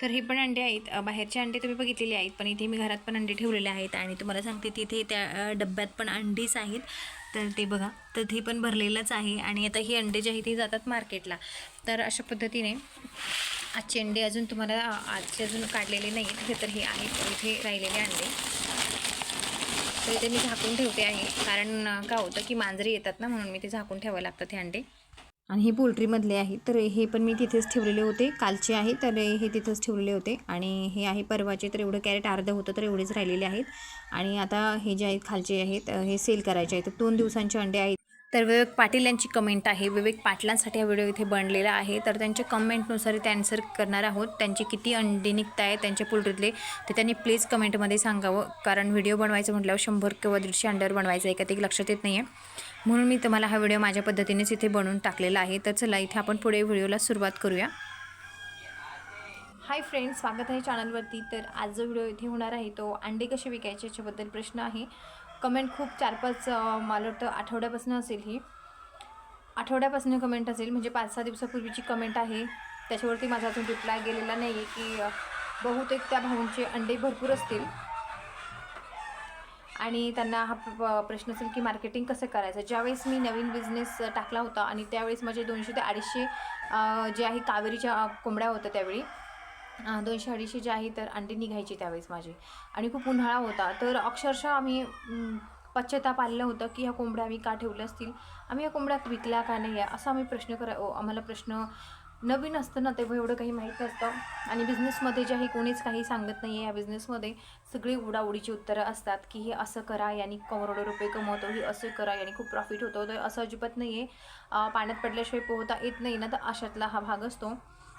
तर हे पण अंडे आहेत. बाहेरचे अंडे तुम्ही बघितलेले आहेत पण इथे मी घरात पण अंडे ठेवलेले आहेत आणि तुम्हाला सांगते तिथे त्या डब्यात पण अंडीच आहेत. तर ते बघा तर ते पण भरलेलंच आहे आणि आता ही अंडे जे आहेत ते जातात मार्केटला. तर अशा पद्धतीने आजचे अंडे अजून तुम्हाला आजचे अजून काढलेले नाही आहेत तर हे आहेत इथे राहिलेले अंडे. तर इथे मी झाकून ठेवते आहे कारण का होतं की मांजरी येतात ना म्हणून मी ते झाकून ठेवावं लागतात हे अंडे. आणि हे पोल्ट्रीमधले आहे. तर हे पण मी तिथेच ठेवलेले होते. कालचे आहे तर हे तिथंच ठेवलेले होते. आणि हे आहे परवाचे तर एवढं कॅरेट अर्धं होतं तर एवढेच राहिलेले आहेत. आणि आता हे जे आहेत खालचे आहेत हे सेल करायचे आहेत. दोन दिवसांचे अंडे आहेत. तर विवेक पाटील यांची कमेंट आहे. विवेक पाटलांसाठी हा व्हिडिओ इथे बनलेला आहे. तर त्यांच्या कमेंटनुसार इथे आन्सर करणार आहोत. त्यांचे किती अंडे निघत आहे त्यांच्या पोल्ट्रीतले ते त्यांनी प्लीज कमेंटमध्ये सांगावं. कारण व्हिडिओ बनवायचं म्हटल्यावर शंभर किंवा दीडशे अंड्यावर बनवायचं आहे का ते लक्षात येत नाही आहे म्हणून मी तुम्हाला हा व्हिडिओ माझ्या पद्धतीनेच इथे बनवून टाकलेला आहे. तर चला इथे आपण पुढे व्हिडिओला सुरुवात करूया. हाय फ्रेंड्स स्वागत आहे चॅनलवरती तर आज जो व्हिडिओ इथे होणार आहे तो अंडे कसे विकायचे याच्याबद्दल प्रश्न आहे. कमेंट खूप चार पाच मला वाटतं आठवड्यापासून असेल ही. आठवड्यापासून कमेंट असेल म्हणजे पाच सहा दिवसापूर्वीची कमेंट आहे. त्याच्यावरती माझा अजून रिप्लाय गेलेला नाही आहे की बहुतेक त्या भाऊंचे अंडे भरपूर असतील. आणि त्यांना हा प- प्रश्न असेल की मार्केटिंग कसं करायचं? ज्यावेळेस मी नवीन बिझनेस टाकला होता आणि त्यावेळेस माझे दोनशे ते अडीचशे जे आहे कावेरीच्या कोंबड्या होत्या त्यावेळी दोनशे अडीचशे जे आहे तर अंडे निघायचे त्यावेळेस माझे. आणि खूप उन्हाळा होता. तर अक्षरशः आम्ही अं, पश्चाताप आलेलं होतं की ह्या कोंबड्या आम्ही का ठेवल्या असतील? आम्ही या कोंबड्या विकल्या का नाही? आहे असा आम्ही प्रश्न करा आम्हाला प्रश्न नवीन असतं ना तेव्हा एवढं काही माहीत नसतं. आणि बिझनेसमध्ये जे आहे कोणीच काही सांगत नाही आहे या बिझनेसमध्ये सगळी उडाउडीची उत्तरं असतात की हे असं करा यांनी करोडो रुपये कमवतो हे असं करा यांनी खूप प्रॉफिट होतो. तर असं अजिबात नाही आहे पाण्यात पडल्याशिवाय पोहता येत नाही ना तर अशातला हा भाग असतो.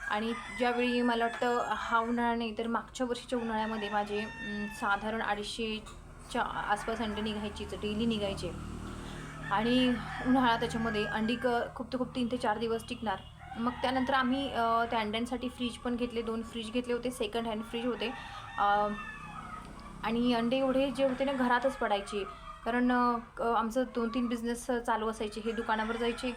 आणि ज्यावेळी मला वाटतं हा उन्हाळा नाही तर मागच्या वर्षीच्या उन्हाळ्यामध्ये माझे साधारण अडीचशेच्या आसपास अंडे निघायचीच डेली निघायचे. आणि उन्हाळा त्याच्यामध्ये अंडी क खूप तर खूप तीन ते चार दिवस टिकणार. मग त्यानंतर आम्ही त्या अंड्यांसाठी फ्रीज पण घेतले. दोन फ्रीज घेतले होते. सेकंड हँड फ्रीज होते. आणि अंडे एवढे जे होते ना घरातच पडायचे. कारण आमचं दोन तीन बिझनेस चालू असायचे. हे दुकानावर जायचे.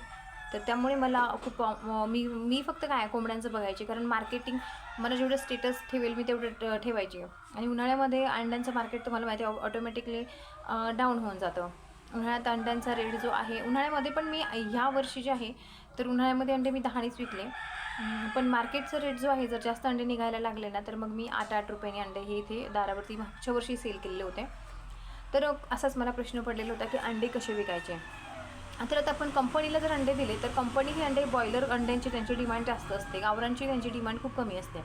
तर त्यामुळे मला खूप मी मी फक्त काय कोंबड्यांचं बघायचे. कारण मार्केटिंग मला जेवढं स्टेटस ठेवेल मी तेवढं ठेवायचे. आणि उन्हाळ्यामध्ये अंड्यांचं मार्केट तुम्हाला माहिती आहे ऑटोमॅटिकली डाऊन होऊन जातं. उन्हाळ्यात अंड्यांचा रेट जो आहे उन्हाळ्यामध्ये पण मी ह्या वर्षी जे आहे तर उन्हाळ्यामध्ये अंडे मी दहानेच विकले. पण मार्केटचा रेट जो आहे जर जास्त अंडे निघायला लागले ना तर मग मी आठ आठ रुपयाने अंडे हे इथे दारावरती मागच्या वर्षी सेल केलेले होते. तर असाच मला प्रश्न पडलेला होता की अंडे कसे विकायचे? तर आता आपण कंपनीला जर अंडे दिले तर कंपनी ही अंडे बॉयलर अंड्यांची त्यांची डिमांड जास्त असते. गावरांची त्यांची डिमांड खूप कमी असते.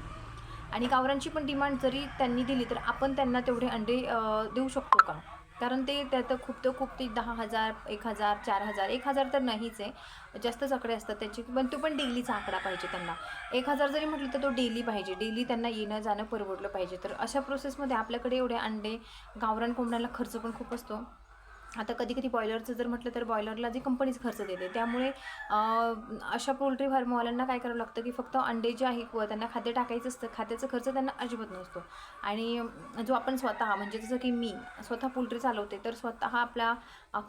आणि गावरांची पण डिमांड जरी त्यांनी दिली तर आपण त्यांना तेवढे अंडे देऊ शकतो का? कारण ते त्यात खूप तर खूप ते दहा हजार एक हजार चार हजार एक हजार तर नाहीच आहे. जास्तच आकडे असतात त्याचे. पण तो पण डेलीचा आकडा पाहिजे त्यांना. एक हजार जरी म्हटलं तर तो डेली पाहिजे. डेली त्यांना येणं जाणं परवडलं पाहिजे. तर अशा प्रोसेसमध्ये आपल्याकडे एवढे अंडे गावरान कोंबड्याला खर्च पण खूप असतो. आता कधी कधी बॉयलरचं जर म्हटलं तर बॉयलरला जी कंपनीच खर्च देते त्यामुळे अशा पोल्ट्री फार्मवाल्यांना काय करावं लागतं की फक्त अंडे जे आहे व त्यांना खाद्य टाकायचं असतं खाद्याचा खर्च त्यांना अजिबात नसतो. आणि जो आपण स्वतः म्हणजे जसं की मी स्वतः पोल्ट्री चालवते तर स्वतः आपल्या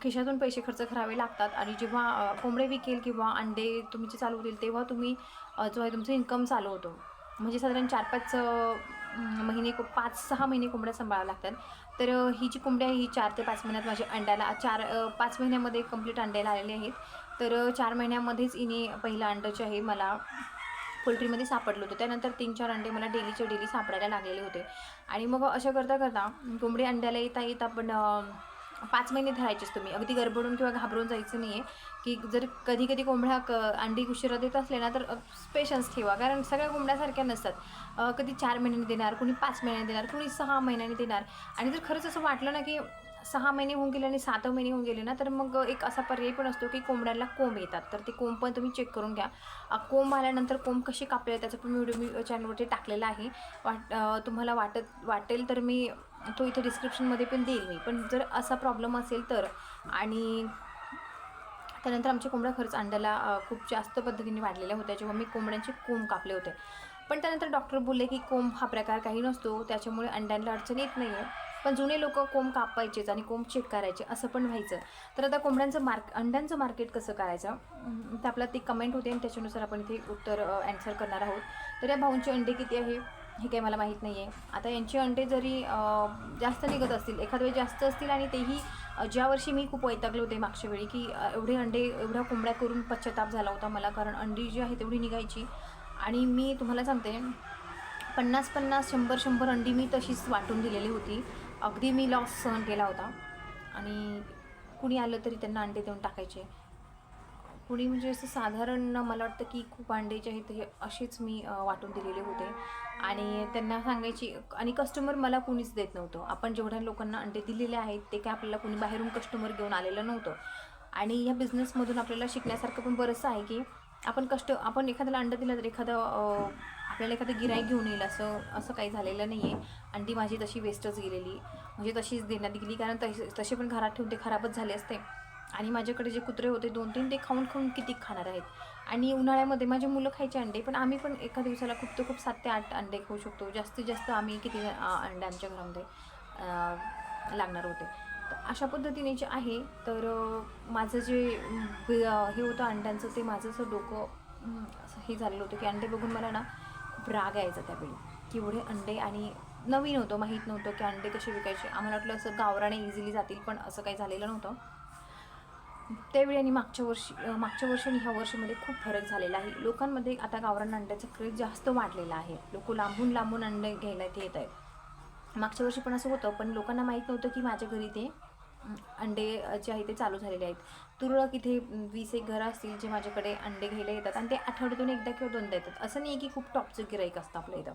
खिशातून पैसे खर्च करावे लागतात. आणि जेव्हा कोंबडे विकेल किंवा अंडे तुम्ही जे चालवतील तेव्हा तुम्ही जो आहे तुमचं इन्कम चालू होतो म्हणजे साधारण चार पाच महिने को पाच सहा महिने कोंबड्या सांभाळाव्या लागतात. तर ही जी कोंबड्या आहे ही चार ते पाच महिन्यात माझ्या अंड्याला चार पाच महिन्यामध्ये कंप्लीट अंड्याला आलेले आहेत. तर चार महिन्यामध्येच इने पहिलं अंडं जे आहे मला पोल्ट्रीमध्ये सापडलं होतं. त्यानंतर तीन चार अंडे मला डेलीचे डेली सापडायला लागलेले होते. आणि मग अशा करता करता कोंबडी अंड्याला येता येता पण पाच महिने धरायचेच तुम्ही. अगदी गरबडून किंवा घाबरून जायचं नाही आहे की जर कधी कधी कोंबड्या क अंडी उशिरा देत असले ना तर पेशन्स ठेवा. कारण सगळ्या कोंबड्यासारख्या नसतात. कधी चार महिन्याने देणार कोणी पाच महिन्याने देणार कोणी सहा महिन्याने देणार. आणि जर खरंच असं वाटलं ना की सहा महिने होऊन गेले आणि सात महिने होऊन गेले ना तर मग एक असा पर्याय पण असतो की कोंबड्याला कोंब येतात. तर ते कोंब पण तुम्ही चेक करून घ्या. कोंब आल्यानंतर कोंब कसे कापले त्याचा पण व्हिडिओ मी चॅनलवरती टाकलेला आहे. वाट तुम्हाला वाटत वाटेल तर मी तो इथे डिस्क्रिप्शनमध्ये पण देईल मी. पण जर असा प्रॉब्लेम असेल तर आणि त्यानंतर आमच्या कोंबड्या खरंच अंड्याला खूप जास्त पद्धतीने वाढलेल्या होत्या जेव्हा मी कोंबड्यांचे कोंब कापले होते. पण त्यानंतर डॉक्टर बोलले की कोंब हा प्रकार काही नसतो त्याच्यामुळे अंड्यांना अडचण येत नाही आहे पण जुने लोक कोंब कापायचेच आणि कोंब चेक करायचे असं पण व्हायचं. तर आता कोंबड्यांचं मार्क अंड्यांचं मार्केट कसं करायचं? तर आपला ती कमेंट होते आणि त्याच्यानुसार आपण इथे उत्तर ॲन्सर करणार आहोत. तर या भाऊंचे अंडे किती आहे? हे काही मला माहीत नाही आहे आता यांचे अंडे जरी जास्त निघत असतील एखाद वेळी जास्त असतील आणि तेही ज्या वर्षी मी खूप वैतागले होते मागच्या वेळी की एवढे अंडे एवढ्या कोंबड्या करून पश्चाताप झाला होता मला कारण अंडी जी आहे तेवढी निघायची. आणि मी तुम्हाला सांगते पन्नास पन्नास शंभर शंभर अंडी मी तशीच वाटून दिलेली होती. अगदी मी लॉस सहन केला होता. आणि कुणी आलं तरी त्यांना अंडे देऊन टाकायचे. कुणी म्हणजे असं साधारण मला वाटतं की खूप अंडे जे आहेत हे असेच मी वाटून दिलेले होते. आणि त्यांना सांगायची आणि कस्टमर मला कुणीच देत नव्हतं. आपण जेवढ्या लोकांना अंडे दिलेले आहेत ते काय आपल्याला कुणी बाहेरून कस्टमर घेऊन आलेलं नव्हतं. आणि ह्या बिझनेसमधून आपल्याला शिकण्यासारखं पण बरंचसं आहे की आपण कष्ट आपण एखाद्याला अंडं दिलं तर एखादं आपल्याला एखादं गिराई घेऊन येईल असं असं काही झालेलं नाही आहे अंडी माझी तशी वेस्टच गेलेली. म्हणजे तशीच देण्यात गेली. कारण तसे तसे पण घरात ठेवून ते खराबच झाले असते. आणि माझ्याकडे जे कुत्रे होते दोन तीन ते खाऊन खाऊन किती खाणार आहेत? आणि उन्हाळ्यामध्ये माझे मुलं खायचे अंडे पण आम्ही पण एका दिवसाला खूप तर खूप सात ते आठ अंडे खाऊ शकतो. जास्तीत जास्त आम्ही किती अंडे आमच्या घरामध्ये लागणार होते. तर अशा पद्धतीने जे आहे तर माझं जे हे होतं अंड्यांचं ते माझं असं डोकं असं हे झालेलं होतं की अंडे बघून मला ना खूप राग यायचा त्यावेळी. की एवढे अंडे आणि नवीन होतं माहीत नव्हतं की अंडे कसे विकायचे. आम्हाला वाटलं असं गावराने इझिली जातील पण असं काही झालेलं नव्हतं. त्यावेळी आणि मागच्या वर्षी मागच्या वर्षी आणि ह्या वर्षामध्ये खूप फरक झालेला आहे. लोकांमध्ये आता गावरान अंड्याचा क्रेज जास्त वाढलेला आहे. लोक लांबून लांबून अंडे घ्यायला इथे येत आहेत. मागच्या वर्षी पण असं होतं पण लोकांना माहीत नव्हतं की माझ्या घरी ते अंडे जे आहे ते चालू झालेले आहेत. तुरळक इथे वीस एक घरं असतील जे माझ्याकडे अंडे घ्यायला येतात आणि ते आठवड्यातून एकदा किंवा दोनदा येतात. असं नाही की खूप टॉपचं गिराईक असतं आपल्या इथं.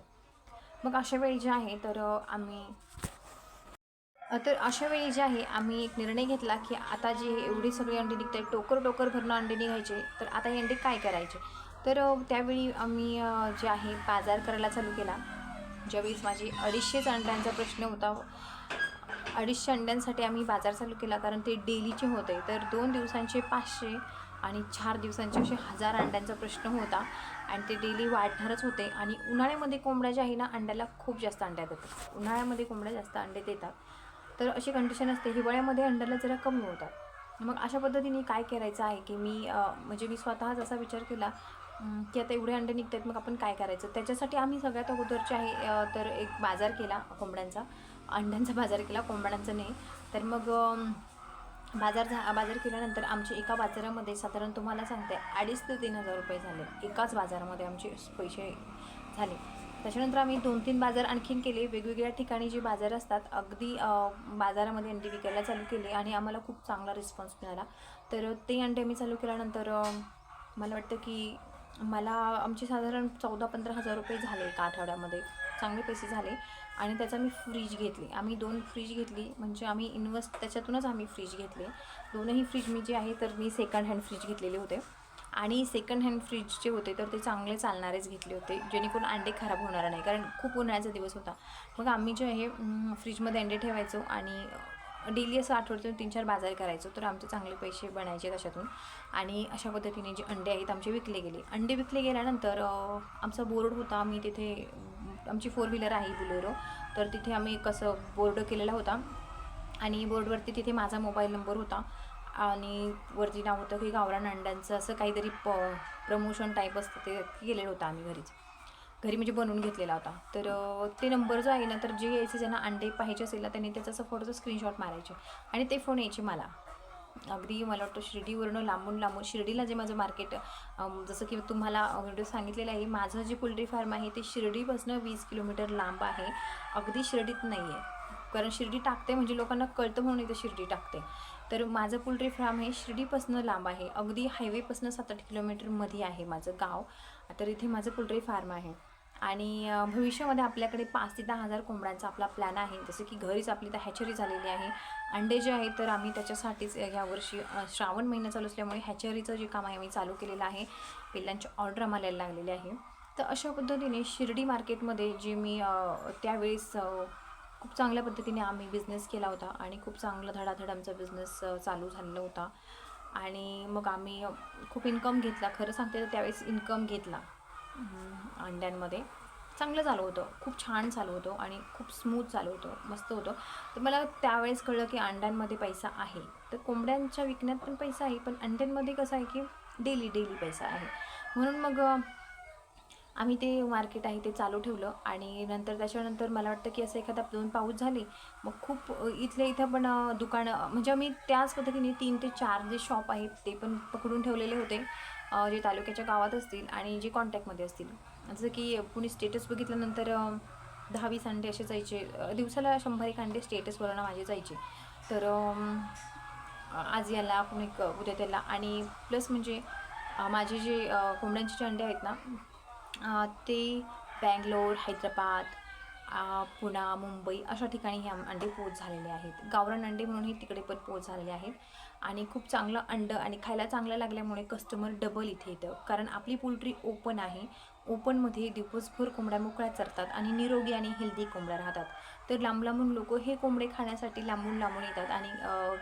मग अशा वेळी जे आहे तर आम्ही तर अशा वेळी जे आहे आम्ही एक निर्णय घेतला की आता जे एवढी सगळी अंडी निघत टोकर टोकर भरणं अंडे निघायचे तर आता हे अंडे काय करायचे? तर त्यावेळी आम्ही जे आहे बाजार करायला चालू केला. ज्यावेळेस माझी अडीचशेच अंड्यांचा प्रश्न होता. अडीचशे अंड्यांसाठी आम्ही बाजार चालू केला कारण ते डेलीचे होते. तर दोन दिवसांचे पाचशे आणि चार दिवसांचे असे हजार अंड्यांचा प्रश्न होता. आणि ते डेली वाढणारच होते. आणि उन्हाळ्यामध्ये कोंबड्या ज्या आहे ना अंड्याला खूप जास्त अंड्या देतात. उन्हाळ्यामध्ये कोंबड्या जास्त अंडे देतात. तर अशी कंडिशन असते हिवाळ्यामध्ये अंडरला जरा कमी होतात. मग अशा पद्धतीने काय करायचं आहे की मी म्हणजे मी स्वतःच असा विचार केला की आता एवढे अंडे निघत आहेत मग आपण काय करायचं? त्याच्यासाठी आम्ही सगळ्यात अगोदरचे आहे तर एक बाजार केला कोंबड्यांचा. अंड्यांचा बाजार केला कोंबड्यांचा नाही. तर मग बाजार झा बाजार केल्यानंतर आमचे एका बाजारामध्ये साधारण तुम्हाला सांगते अडीच ते तीन हजार रुपये झाले. एकाच बाजारामध्ये आमचे पैसे झाले. त्याच्यानंतर आम्ही दोन तीन बाजार आणखीन केले. वेगवेगळ्या ठिकाणी जे बाजार असतात अगदी बाजारामध्ये अंडी विकायला चालू केले आणि आम्हाला खूप चांगला रिस्पॉन्स मिळाला. तर ते अंडे आम्ही चालू केल्यानंतर मला वाटतं की मला आमचे साधारण चौदा पंधरा हजार रुपये झाले एका आठवड्यामध्ये. चांगले पैसे झाले आणि त्याचा मी फ्रीज घेतली. आम्ही दोन फ्रीज घेतली. म्हणजे आम्ही इन्व्हेस्ट त्याच्यातूनच आम्ही फ्रीज घेतले. दोनही फ्रीज मी जे आहे तर मी सेकंड हँड फ्रीज घेतलेले होते. आणि सेकंड हँड फ्रीज जे होते तर ते चांगले चालणारेच घेतले होते जेणेकरून अंडे खराब होणार नाही. कारण खूप उन्हाळ्याचा दिवस होता. मग आम्ही जे आहे फ्रीजमध्ये अंडे ठेवायचो आणि डेली असं आठवड्यातून तीन चार बाजार करायचो तर आमचे चांगले पैसे बनायचे त्याच्यातून. आणि अशा पद्धतीने जे अंडे आहेत आमचे विकले गेले. अंडे विकले गेल्यानंतर आमचा बोर्ड होता. आम्ही तिथे आमची फोर व्हीलर आहे बुलेरो तर तिथे आम्ही कसं बोर्ड केलेला होता. आणि बोर्डवरती तिथे माझा मोबाईल नंबर होता. आणि वरती नाव होतं की गावरान अंड्यांचं असं काहीतरी प प्रमोशन टाईप असतं ते केलेलं होतं आम्ही घरीच. घरी म्हणजे बनवून घेतलेला होता. तर ते नंबर जो आहे ना तर जे यायचे ज्यांना अंडे पाहिजे असेल ना त्यांनी त्याचा असं फोटोचा स्क्रीनशॉट मारायचे. आणि ते फोन यायचे मला. अगदी मला वाटतं शिर्डीवरनं लांबून लांबून शिर्डीला जे माझं मार्केट जसं की तुम्हाला व्हिडिओ सांगितलेलं आहे माझं जे पोल्ट्री फार्म आहे ते शिर्डीपासून वीस किलोमीटर लांब आहे. अगदी शिर्डीत नाही आहे कारण शिर्डी टाकते म्हणजे लोकांना कळतं म्हणून इथं शिर्डी टाकते. तर माझं पोल्ट्री फार्म हे शिर्डीपासून लांब आहे. अगदी हायवेपासून सात आठ किलोमीटरमध्ये आहे माझं गाव. तर इथे माझं पोल्ट्री फार्म आहे. आणि भविष्यामध्ये आपल्याकडे पाच ते दहा हजार कोंबड्यांचा आपला प्लॅन आहे. जसं की घरीच आपली तर हॅचरी झालेली आहे. अंडे जे आहे तर आम्ही त्याच्यासाठीच यावर्षी श्रावण महिना चालू असल्यामुळे हॅचरीचं जे काम आहे आम्ही चालू केलेलं आहे. पिल्लांची ऑर्डर आम्हाला लागलेली आहे. तर अशा पद्धतीने शिर्डी मार्केटमध्ये जे मी त्यावेळेस खूप चांगल्या पद्धतीने आम्ही बिझनेस केला होता आणि खूप चांगला धडाधड आमचा बिझनेस चालू झालेला होता. आणि मग आम्ही खूप इन्कम घेतला. खरं सांगते तर त्यावेळेस इन्कम घेतला. अंड्यांमध्ये. चांगलं चालू होतं. खूप छान चालू होतं आणि खूप स्मूथ चालू होतं. मस्त होतं. तर मला त्यावेळेस कळलं की अंड्यांमध्ये पैसा आहे. तर कोंबड्यांच्या विकण्यात पण पैसा आहे पण अंड्यांमध्ये कसं आहे की डेली डेली पैसा आहे. म्हणून मग आम्ही ते मार्केट आहे ते चालू ठेवलं. आणि नंतर त्याच्यानंतर मला वाटतं की असं एखादा दोन पाऊस झाले मग खूप इथल्या इथं पण दुकानं म्हणजे आम्ही त्याच पद्धतीने तीन ते चार जे शॉप आहेत ते पण पकडून ठेवलेले होते जे तालुक्याच्या गावात असतील आणि जे कॉन्टॅक्टमध्ये असतील. जसं की कुणी स्टेटस बघितल्यानंतर दहा वीस अंडे असे जायचे दिवसाला शंभर एक अंडे स्टेटसवरून माझे जायचे. तर आज याला कुणी उद्या त्याला. आणि प्लस म्हणजे माझे जे कोंबड्यांचे जे अंडे आहेत ना ते बँगलोर हैदराबाद पुणा मुंबई अशा ठिकाणी हे अंडे पोच झालेले आहेत. गावरान अंडे म्हणूनही तिकडे पण पोच झालेले आहेत. आणि खूप चांगलं अंडं आणि खायला चांगलं लागल्यामुळे कस्टमर डबल इथे येतं. कारण आपली पोल्ट्री ओपन आहे. ओपनमध्ये दिवसभर कोंबड्या मोकळ्या चरतात आणि निरोगी आणि हेल्दी कोंबड्या राहतात. तर लांब लांबून लोक हे कोंबडे खाण्यासाठी लांबून लांबून येतात आणि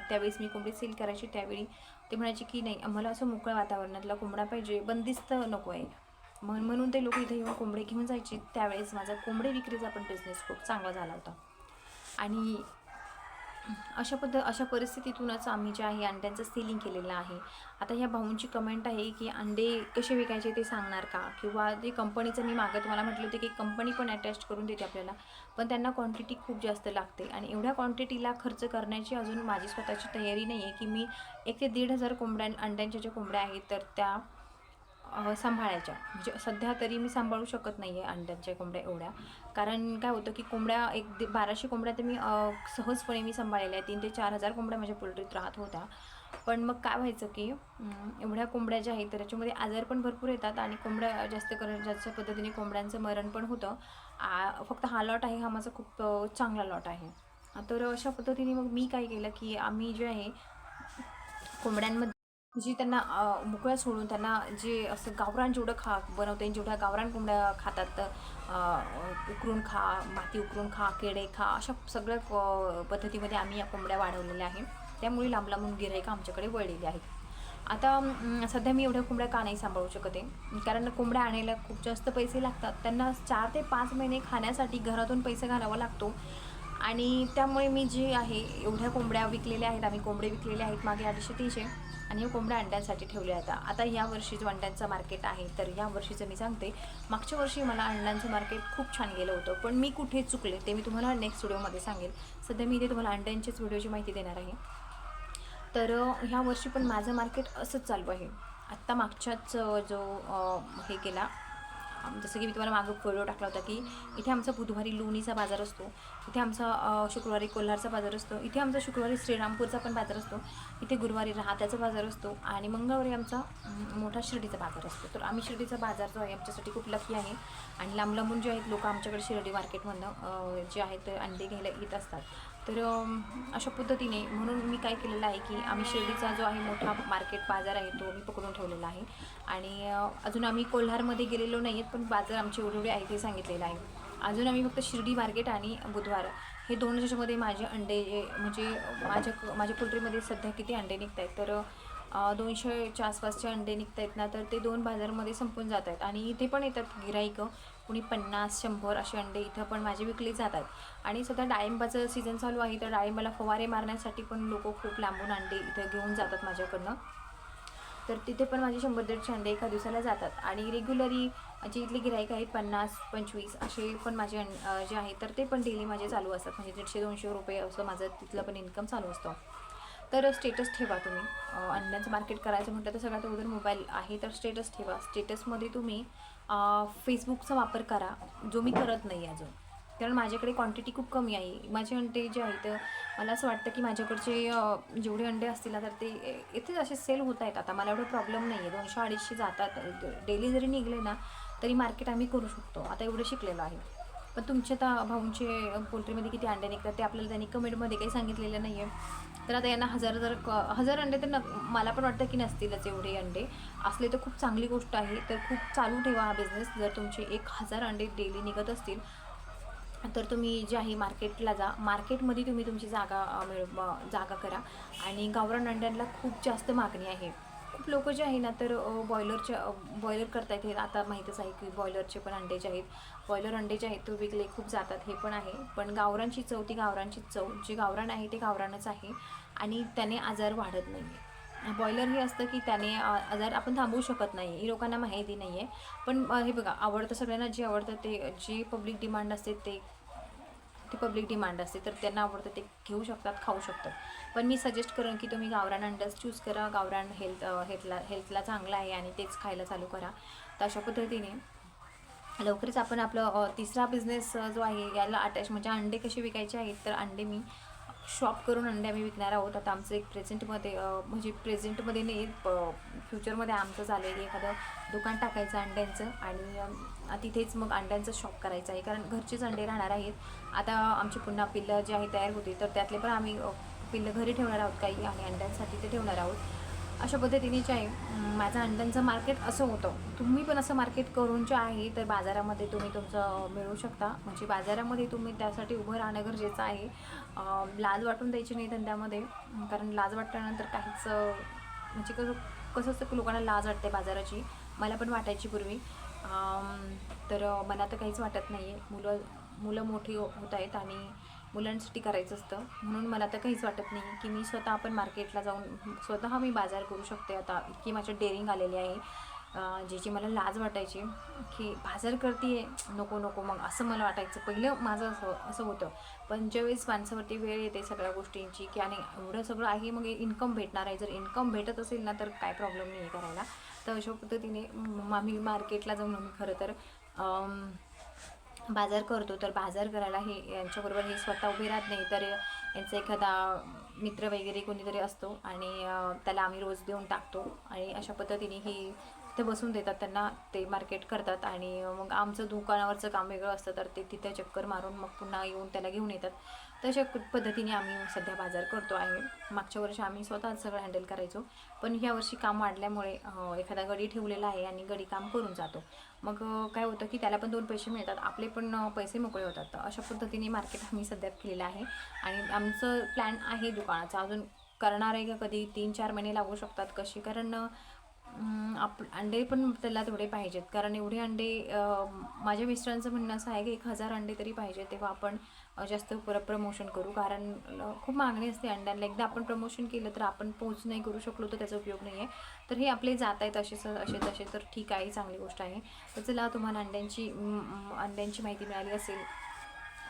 त्यावेळेस मी कोंबडी सेल करायची त्यावेळी ते म्हणायचे की नाही आम्हाला असं मोकळ्या वातावरणातला कोंबडा पाहिजे. बंदिस्त नको आहे. म्हण म्हणून ते लोक इथे येऊन कोंबडे घेऊन जायचे. त्यावेळेस माझा कोंबडे विक्रीचा पण बिझनेस खूप चांगला झाला होता. आणि अशा पद्ध अशा परिस्थितीतूनच आम्ही जे आहे अंड्यांचं सेलिंग केलेलं आहे आता ह्या भाऊंची कमेंट आहे की अंडे कसे विकायचे ते सांगणार का? किंवा ते कंपनीचं मी मागं तुम्हाला म्हटलं होतं की कंपनी पण अटॅच करून देते आपल्याला. पण त्यांना क्वांटिटी खूप जास्त लागते. आणि एवढ्या क्वांटिटीला खर्च करण्याची अजून माझी स्वतःची तयारी नाही आहे की मी एक ते दीड हजार कोंबड्या अंड्यांच्या ज्या कोंबड्या आहेत तर त्या सांभाळायच्या. म्हणजे सध्या तरी मी सांभाळू शकत नाही आहे अंड्यांच्या कोंबड्या एवढ्या. कारण काय होतं की कोंबड्या एक दे बाराशे कोंबड्या तर मी सहजपणे मी सांभाळलेल्या आहेत. तीन ते चार हजार कोंबड्या माझ्या पोल्ट्रीत राहत होत्या. पण मग काय व्हायचं की एवढ्या कोंबड्या ज्या आहेत तर त्याच्यामध्ये आजार पण भरपूर येतात आणि कोंबड्या जास्त कर जास्त पद्धतीने कोंबड्यांचं मरण पण होतं. फक्त हा लॉट आहे हा माझा खूप चांगला लॉट आहे. तर अशा पद्धतीने मग मी काय केलं की आम्ही जे आहे कोंबड्यांमध्ये जी त्यांना अ, मोकळ्या सोडून त्यांना जे असं गावरान जेवढं खा बनवता येईल जेवढ्या गावरान कोंबड्या खातात उकरून खा माती उकरून खा केडे खा अशा सगळ्या पद्धतीमध्ये आम्ही या कोंबड्या वाढवलेल्या आहे. त्यामुळे लांब लांबून गिराईक आमच्याकडे वळलेले आहेत. आता सध्या मी एवढ्या कोंबड्या का नाही सांभाळू शकते कारण कोंबड्या आणायला खूप जास्त पैसे लागतात. त्यांना चार ते पाच महिने खाण्यासाठी घरातून पैसे घालावा लागतो. आणि त्यामुळे मी जे आहे एवढ्या कोंबड्या विकलेल्या आहेत आम्ही कोंबडे विकलेले आहेत मागे अडीचशे तीनशे आणि हे कोंबड्या अंड्यांसाठी ठेवल्या आहेत. आता या वर्षी जो अंड्यांचं मार्केट आहे तर या वर्षीचं मी सांगते मागच्या वर्षी मला अंड्यांचं मार्केट खूप छान गेलं होतं पण मी कुठे चुकले ते मी तुम्हाला नेक्स्ट व्हिडिओमध्ये सांगेल. सध्या मी इथे तुम्हाला अंड्यांच्याच व्हिडिओची माहिती देणार आहे. तर ह्या वर्षी पण माझं मार्केट असंच चालू आहे. आत्ता मागच्याच जो हे केला जसं की मी तुम्हाला मागं व्हिडिओ टाकला होता की इथे आमचा बुधवारी लोणीचा बाजार असतो इथे आमचा शुक्रवारी कोल्हारचा बाजार असतो इथे आमचा शुक्रवारी श्रीरामपूरचा पण बाजार असतो इथे गुरुवारी राहत्याचा बाजार असतो आणि मंगळवारी आमचा मोठा शिर्डीचा बाजार असतो. तर आम्ही शिर्डीचा बाजार जो आहे आमच्यासाठी खूप लकी आहे आणि लांब लांबून जे आहेत लोक आमच्याकडे शिर्डी मार्केटमधनं जे आहेत ते अंडे घ्यायला येत असतात. तर अशा पद्धतीने म्हणून मी काय केलेलं आहे की आम्ही शिर्डीचा जो आहे मोठा मार्केट बाजार आहे तो मी पकडून ठेवलेला आहे. आणि अजून आम्ही कोल्हारमध्ये गेलेलो नाही आहेत पण बाजार आमचे एवढे एवढे आहे ते सांगितलेलं आहे. अजून आम्ही फक्त शिर्डी मार्केट आणि बुधवार. हे दोन याच्यामध्ये माझे अंडे जे म्हणजे माझ्या माझ्या पोल्ट्रीमध्ये सध्या किती अंडे निघत आहेत तर दोनशेच्या आसपासचे अंडे निघत आहेत ना तर ते दोन बाजारमध्ये संपून जात आहेत आणि इथे पण येतात गिराईकं कुणी पन्नास शंभर असे अंडे इथं पण माझे विकले जातात आणि सध्या डाळिंबाचं सीझन चालू आहे तर डाळिंबाला फवारे मारण्यासाठी पण लोक खूप लांबून अंडे इथं घेऊन जातात माझ्याकडनं. तर तिथे पण माझे शंभर दीडशे अंडे एका दिवसाला जातात. आणि रेग्युलरी जे इथले गिराईक आहेत पन्नास पंचवीस असे पण माझे अं जे आहेत तर ते पण डेली माझे चालू असतात. म्हणजे दीडशे दोनशे रुपये असं माझं तिथलं पण इन्कम चालू असतं. तर स्टेटस ठेवा तुम्ही. ऑनलाईनचं अंड्यांचं मार्केट करायचं म्हटलं तर सगळ्यात अगोदर मोबाईल आहे तर स्टेटस ठेवा. स्टेटसमध्ये तुम्ही फेसबुकचा वापर करा जो मी करत नाही अजून. कारण माझ्याकडे क्वांटिटी खूप कमी आहे. माझे अंडे जे आहेत मला असं वाटतं की माझ्याकडचे जेवढे अंडे असतील ना तर ते इथेच असे सेल होत आहेत. आता मला एवढं प्रॉब्लेम नाही आहे दोनशे अडीचशे जातात. डेली जरी निघले ना तरी मार्केट आम्ही करू शकतो. आता एवढं शिकलेलं आहे. पण तुमच्या आता भाऊंचे पोल्ट्रीमध्ये किती अंडे निघतात ते आपल्याला त्यांनी कमेंटमध्ये काही सांगितलेलं नाही आहे तर आता यांना हजार हजार क- हजार अंडे तर न मला पण वाटतं की नसतीलच एवढे अंडे. असले तर खूप चांगली गोष्ट आहे तर खूप चालू ठेवा हा बिझनेस जर तुमचे एक हजार अंडे डेली निघत असतील तर तुम्ही जे आहे मार्केटला जा. मार्केटमध्ये तुम्ही तुमची जागा मिळ जागा करा. आणि गावरान अंड्यांना खूप जास्त मागणी आहे. खूप लोक जे आहे ना तर बॉयलरच्या बॉयलर करतायत हे आता माहीतच आहे की बॉयलरचे पण अंडे जे आहेत बॉयलर अंडे जे आहेत ते विकले खूप जातात हे पण आहे. पण गावरांची चव ती गावरांची चव जे गावरान आहे ते गावरानच आहे आणि त्याने आजार वाढत नाही आहे बॉयलर हे असतं की त्याने आजार आपण थांबवू शकत नाही ही लोकांना माहिती नाही आहे पण हे बघा आवडतं सगळ्यांना जे आवडतं ते जे पब्लिक डिमांड असते ते ती पब्लिक डिमांड असते तर त्यांना आवडतं ते घेऊ शकतात खाऊ शकतात. पण मी सजेस्ट करेन की तुम्ही गावरान अंडस चूज करा गावरान हेल्थ हेल्थला हेल्थला चांगलं आहे आणि तेच खायला चालू करा. तर अशा पद्धतीने लवकरच आपण आपलं तिसरा बिझनेस जो आहे याला अटॅच म्हणजे अंडे कसे विकायचे आहेत तर अंडे मी शॉप करून अंडे आम्ही विकणार आहोत. आता आमचं एक प्रेझेंटमध्ये म्हणजे प्रेझेंटमध्ये नाही प- फ्युचरमध्ये आमचं झालं आहे एखादं दुकान टाकायचं अंड्यांचं आणि तिथेच मग अंड्यांचं शॉप करायचं आहे. कारण घरचेच अंडे राहणार आहेत. आता आमची पुन्हा पिल्लं जे आहे तयार होते तर त्यातले पण आम्ही पिल्लं घरी ठेवणार आहोत. काही आणि अंड्यांसाठी ते ठेवणार आहोत. अशा पद्धतीने जे आहे माझं अंड्यांचं मार्केट असं होतं. तुम्ही पण असं मार्केट करून जे आहे तर बाजारामध्ये तुम्ही तुमचं मिळवू शकता. म्हणजे बाजारामध्ये तुम्ही त्यासाठी उभं राहणं गरजेचं आहे. लाज वाटून द्यायची नाही धंद्यामध्ये. कारण लाज वाटल्यानंतर काहीच म्हणजे कसं कसं असतं की लोकांना लाज वाटते बाजाराची. मला पण वाटायची पूर्वी. तर मला तर काहीच वाटत नाही आहे मुलं मुलं मोठी हो- होत आहेत आणि मुलांसाठी करायचं असतं. म्हणून मला तर काहीच वाटत नाही की मी स्वतः आपण मार्केटला जाऊन स्वतः मी बाजार करू शकते आता इतकी माझ्या डेअरिंग आलेली आहे. ज्याची मला लाज वाटायची की बाजार करते नको नको मग असं मला वाटायचं. पहिलं माझं असं असं होतं. पण ज्यावेळेस माणसावरती वेळ येते सगळ्या गोष्टींची की आणि एवढं सगळं आहे मग इन्कम भेटणार आहे. जर इन्कम भेटत असेल ना तर काय प्रॉब्लेम नाही आहे करायला. तर अशा पद्धतीने म- आम्ही मार्केटला जाऊन आम्ही खरं तर बाजार करतो तर बाजार करायला हे यांच्याबरोबर हे स्वतः उभे राहत नाही. तर यांचा एखादा मित्र वगैरे कोणीतरी असतो आणि त्याला आम्ही रोज देऊन टाकतो आणि अशा पद्धतीने ही ते बसून देतात. त्यांना ते मार्केट करतात आणि मग आमचं दुकानावरचं काम वेगळं असतं तर ते तिथे चक्कर मारून मग पुन्हा येऊन त्याला घेऊन येतात. तशा पद्धतीने आम्ही सध्या बाजार करतो आहे. मागच्या वर्षी आम्ही स्वतः सगळं हँडल करायचो. पण ह्या वर्षी काम वाढल्यामुळे एखादा गडी ठेवलेला आहे आणि गडी काम करून जातो. मग काय होतं की त्याला पण दोन पैसे मिळतात. आपले पण पैसे मोकळे होतात. तर अशा पद्धतीने मार्केट आम्ही सध्या केलेलं आहे. आणि आमचं प्लॅन आहे दुकानाचा. अजून करणार आहे का कधी? तीन चार महिने लागू शकतात. कशी कारण आप अंडे पण त्याला तेवढे पाहिजेत. कारण एवढे अंडे माझ्या मिस्टरांचं म्हणणं असं आहे की एक हजार अंडे तरी पाहिजे तेव्हा आपण जास्त परत प्रमोशन करू. कारण खूप मागणी असते अंड्यांना. एकदा आपण प्रमोशन केलं तर आपण पोच नाही करू शकलो तर त्याचा उपयोग नाही आहे तर हे आपले जात आहेत असे असे तसे. तर ठीक आहे चांगली गोष्ट आहे. तर चला तुम्हाला अंड्यांची अंड्यांची माहिती मिळाली असेल.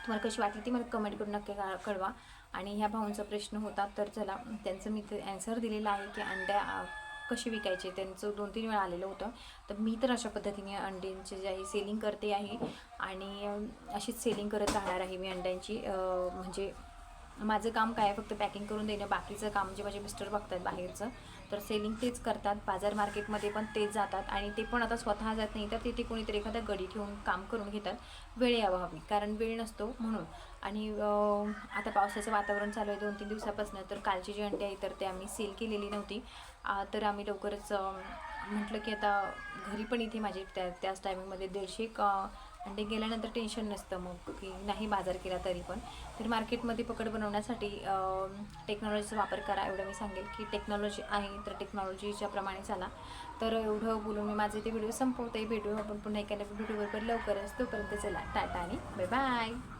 तुम्हाला कशी वाटली ती मला कमेंट करून नक्की का- कळवा. आणि ह्या भाऊंचा प्रश्न होता तर चला त्यांचं मी ते ॲन्सर दिलेलं आहे की अंड्या कसे कशी विकायचे त्यांचं दोन तीन वेळा आलेलं होतं. तर मी तर अशा पद्धतीने अंड्यांचे जे आहे सेलिंग करते आहे. आणि अशीच सेलिंग करत राहणार आहे मी अंड्यांची. म्हणजे माझं काम काय आहे फक्त पॅकिंग करून देणं बाकीचं काम जे माझे मिस्टर बघतात बाहेरचं तर सेलिंग तेच करतात. बाजार मार्केटमध्ये पण तेच जातात. आणि ते पण आता स्वतः जात नाही तर तिथे कोणीतरी एखादा गडी ठेवून काम करून घेतात. वेळेअभावी कारण वेळ नसतो म्हणून. आणि आता पावसाचं वातावरण चालू आहे दोन तीन दिवसापासून तर कालची जी अंडी आहे तर ते आम्ही सेल केलेली नव्हती. तर आम्ही लवकरच म्हटलं की आता घरी पण इथे माझे त्या त्याच टायमिंगमध्ये दीडशे एक अंडे गेल्यानंतर टेन्शन नसतं मग की नाही बाजार केला तरी पण. तर मार्केटमध्ये पकड बनवण्यासाठी टेक्नॉलॉजीचा वापर करा एवढं मी सांगेल की टेक्नॉलॉजी आहे तर टेक्नॉलॉजीच्या प्रमाणे चाला. तर एवढं बोलून मी माझे ते व्हिडिओ संपवते. भेटू आपण पुन्हा एखाद्या व्हिडिओवर लवकरच. तोपर्यंत चला टाटा आणि बाय बाय